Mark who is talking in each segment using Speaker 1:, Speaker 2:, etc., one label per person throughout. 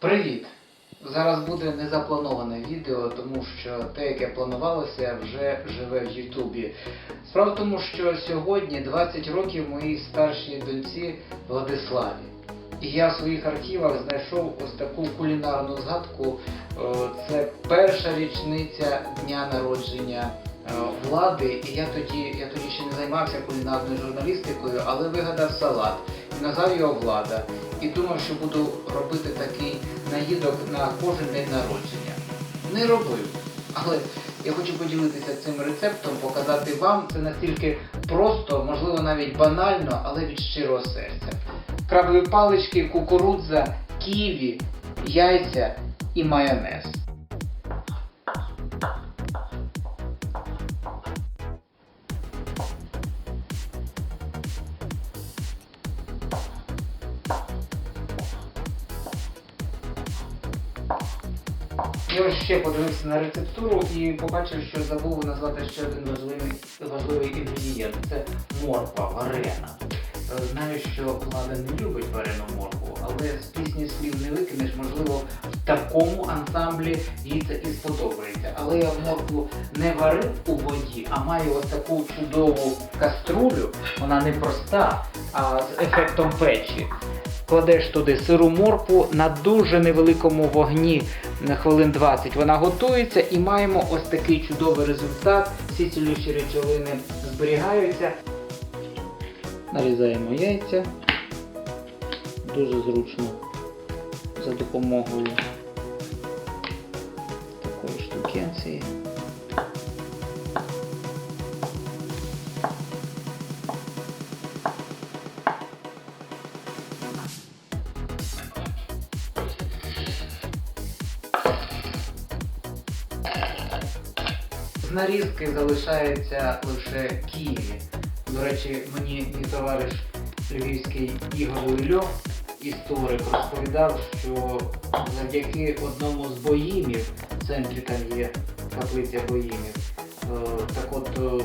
Speaker 1: Привіт! Зараз буде незаплановане відео, тому що те, яке планувалося, вже живе в Ютубі. Справа в тому, що сьогодні 20 років моїй старшій доньці Владиславі. І я в своїх архівах знайшов ось таку кулінарну згадку. Е, Це перша річниця дня народження е, влади. І я тоді, я тоді ще не займався кулінарною журналістикою, але вигадав салат і назвав його влада. І думав, що буду робити такий наїдок на кожен день народження. Не робив. Але я хочу поділитися цим рецептом, показати вам це настільки просто, можливо, навіть банально, але від щирого серця. Крабові палички, кукурудза, ківі, яйця і майонез. Я ще подивився на рецептуру і побачив, що забув назвати ще один важливий, важливий інгредієнт. Це морква варена. Е, Знаю, що влада не любить варену моркву, але з пісні слів не викинеш, можливо, в такому ансамблі їй це і сподобається. Але я моркву не варив у воді, а маю ось таку чудову каструлю. Вона не проста, а з ефектом печі. Кладеш туди сиру моркву на дуже невеликому вогні на хвилин 20. Вона готується і маємо ось такий чудовий результат. Всі цілющі речовини зберігаються. Нарізаємо яйця. Дуже зручно за допомогою такої штукенції. З нарізки залишається лише ківі. До речі, мені мій товариш львівський Ігор Лильо, історик, розповідав, що завдяки одному з боїмів, в центрі там є каплиця боїмів, е, так от е,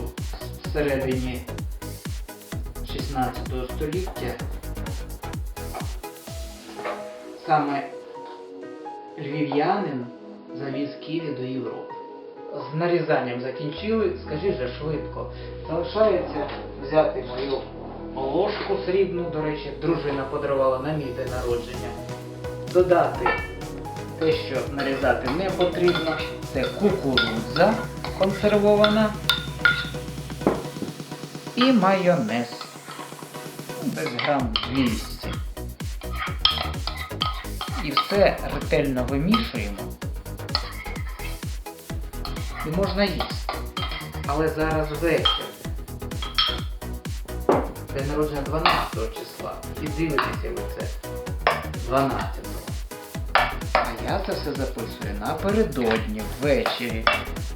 Speaker 1: всередині 16 століття саме львів'янин завіз ківі до Європи. З нарізанням закінчили, скажіть же швидко. Залишається взяти мою ложку срібну, до речі, дружина подарувала на мій день народження. Додати те, що нарізати не потрібно. Це кукурудза консервована і майонез. Десь грам 200. І все ретельно вимішуємо. І можна їсти. Але зараз вечір. День народження 12 числа. І дивитеся ви це 12. А я це все записую напередодні, ввечері.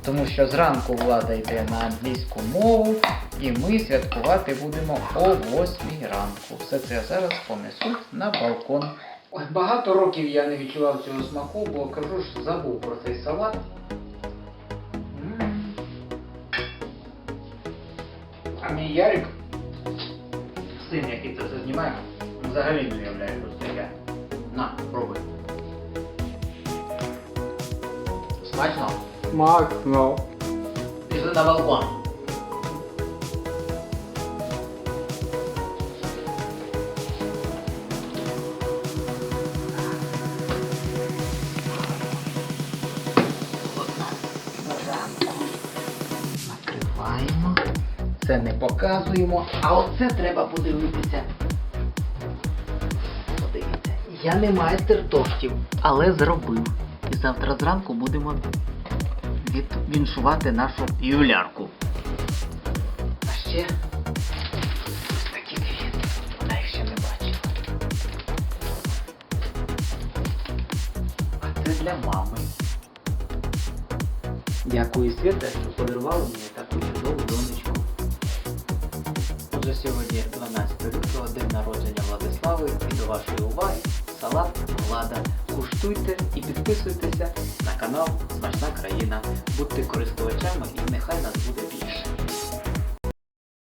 Speaker 1: Тому що зранку влада йде на англійську мову, і ми святкувати будемо о 8 ранку. Все це я зараз понесу на балкон. Ой, багато років я не відчував цього смаку, бо кажу ж, забув про цей салат. Мій Ярик, син, який це все знімає, взагалі не уявляє, просто я. На, пробуй. Смачно?
Speaker 2: Смачно.
Speaker 1: Пішли на балкон. Це не показуємо, а оце треба подивитися. Подивіться. Я не майстер тортів, але зробив. І завтра зранку будемо відвіншувати нашу юлярку. А ще такі квіти. Вона їх ще не бачила. А це для мами. Дякую, Свята, що подарувала мені таку чудову. Отже, сьогодні 12 лютого, день народження Владислави і до вашої уваги салат Влада. Куштуйте і підписуйтеся на канал Смачна країна. Будьте користувачами і нехай нас буде більше.